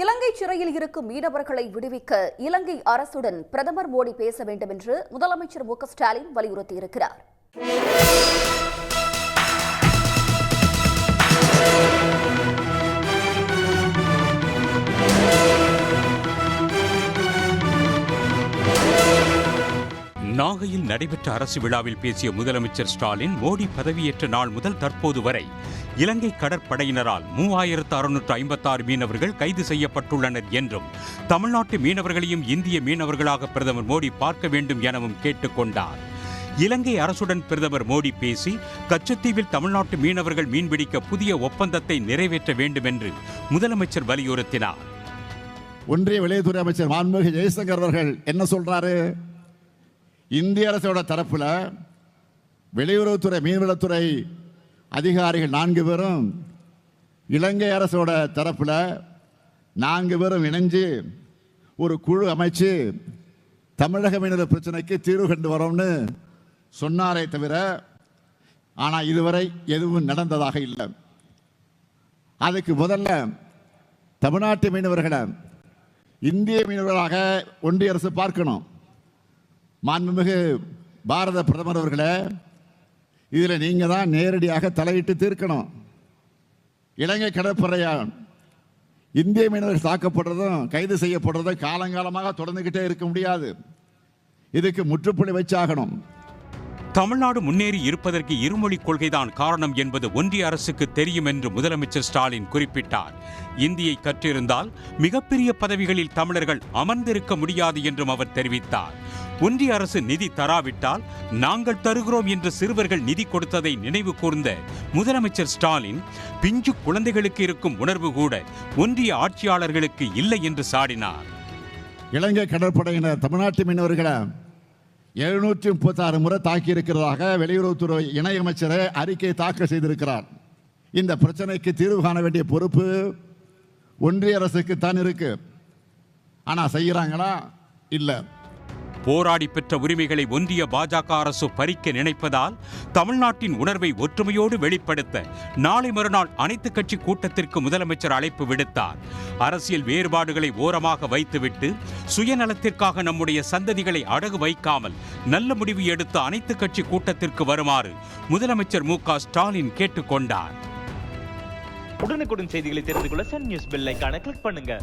இலங்கை சிறையில் இருக்கும் மீனவர்களை விடுவிக்க இலங்கை அரசுடன் பிரதமர் மோடி பேச வேண்டும் என்று முதலமைச்சர் மு ஸ்டாலின் வலியுறுத்தியிருக்கிறார். நாகையில் நடைபெற்ற அரசு விழாவில் பேசிய முதலமைச்சர் ஸ்டாலின் மோடி பதவியேற்ற நாள் முதல் தற்போது வரை இலங்கை கடற்படையினரால் மூவாயிரத்து அறுநூற்று ஐம்பத்தாறு மீனவர்கள் கைது செய்யப்பட்டுள்ளனர் என்றும் தமிழ்நாட்டு மீனவர்களையும் இந்திய மீனவர்களாக பிரதமர் மோடி பார்க்க வேண்டும் எனவும் கேட்டுக்கொண்டார் இலங்கை அரசுடன் பிரதமர் மோடி பேசி கச்சத்தீவில் தமிழ்நாட்டு மீனவர்கள் மீன்பிடிக்க புதிய ஒப்பந்தத்தை நிறைவேற்ற வேண்டும் என்று முதலமைச்சர் வலியுறுத்தினார். ஒன்றிய விளையத்துறை அமைச்சர் மாண்புமிகு ஜெய்சங்கர் அவர்கள் என்ன சொல்றாரு? இந்திய அரசோட தரப்பில் வெளியுறவுத்துறை மீன்வளத்துறை அதிகாரிகள் நான்கு பேரும் இலங்கை அரசோட தரப்பில் நான்கு பேரும் இணைஞ்சு ஒரு குழு அமைச்சு தமிழக மீனவர் பிரச்சனைக்கு தீர்வு கண்டு வரோம்னு சொன்னாரே தவிர ஆனால் இதுவரை எதுவும் நடந்ததாக இல்லை. அதுக்கு முதல்ல தமிழ்நாட்டு மீனவர்களை இந்திய மீனவர்களாக ஒன்றிய அரசு பார்க்கணும். மாண்புமிகு பாரத பிரதமர் அவர்களே இதில் நீங்கள் தான் நேரடியாக தலையிட்டு தீர்க்கணும். இலங்கை கடற்படையால் இந்திய மீனவர்கள் தாக்கப்படுறதும் கைது செய்யப்படுறதும் காலங்காலமாக தொடர்ந்துக்கிட்டே இருக்க முடியாது. இதுக்கு முற்றுப்புள்ளி வச்சாகணும். தமிழ்நாடு முன்னேறி இருப்பதற்கு இருமொழி கொள்கைதான் காரணம் என்பது ஒன்றிய அரசுக்கு தெரியும் என்று முதலமைச்சர் ஸ்டாலின் குறிப்பிட்டார். இந்தியை கற்றிருந்தால் மிகப்பெரிய பதவிகளில் தமிழர்கள் அமர்ந்திருக்க முடியாது என்றும் அவர் தெரிவித்தார். ஒன்றிய அரசு நிதி தராவிட்டால் நாங்கள் தருகிறோம் என்று சிறுவர்கள் நிதி கொடுத்ததை நினைவு கூர்ந்த முதலமைச்சர் ஸ்டாலின் பிஞ்சு குழந்தைகளுக்கு இருக்கும் உணர்வு கூட ஒன்றிய ஆட்சியாளர்களுக்கு இல்லை என்று சாடினார். இலங்கை கடற்படையினர் தமிழ்நாட்டு மீனவர்களை எழுநூற்றி முப்பத்தாறு முறை தாக்கியிருக்கிறதாக வெளியுறவுத்துறை இணையமைச்சரை அறிக்கை தாக்கல் செய்திருக்கிறார். இந்த பிரச்சனைக்கு தீர்வு காண வேண்டிய பொறுப்பு ஒன்றிய அரசுக்கு தான் இருக்கு. ஆனால் செய்கிறாங்களா இல்லை. போராடி பெற்ற உரிமைகளை ஒன்றிய பாஜக அரசு பறிக்க நினைப்பதால் தமிழ்நாட்டின் உணர்வை ஒற்றுமையோடு வெளிப்படுத்த நாளை மறுநாள் அனைத்து கட்சி கூட்டத்திற்கு முதலமைச்சர் அழைப்பு விடுத்தார். அரசியல் வேறுபாடுகளை ஓரமாக வைத்துவிட்டு சுயநலத்திற்காக நம்முடைய சந்ததிகளை அடகு வைக்காமல் நல்ல முடிவு எடுத்த அனைத்து கட்சி கூட்டத்திற்கு வருமாறு முதலமைச்சர் மு க ஸ்டாலின் கேட்டுக்கொண்டார் உடனுக்குடன் செய்திகளை தெரிந்து கொள்ள சன் நியூஸ் பெல் ஐக்கான கிளிக் பண்ணுங்க.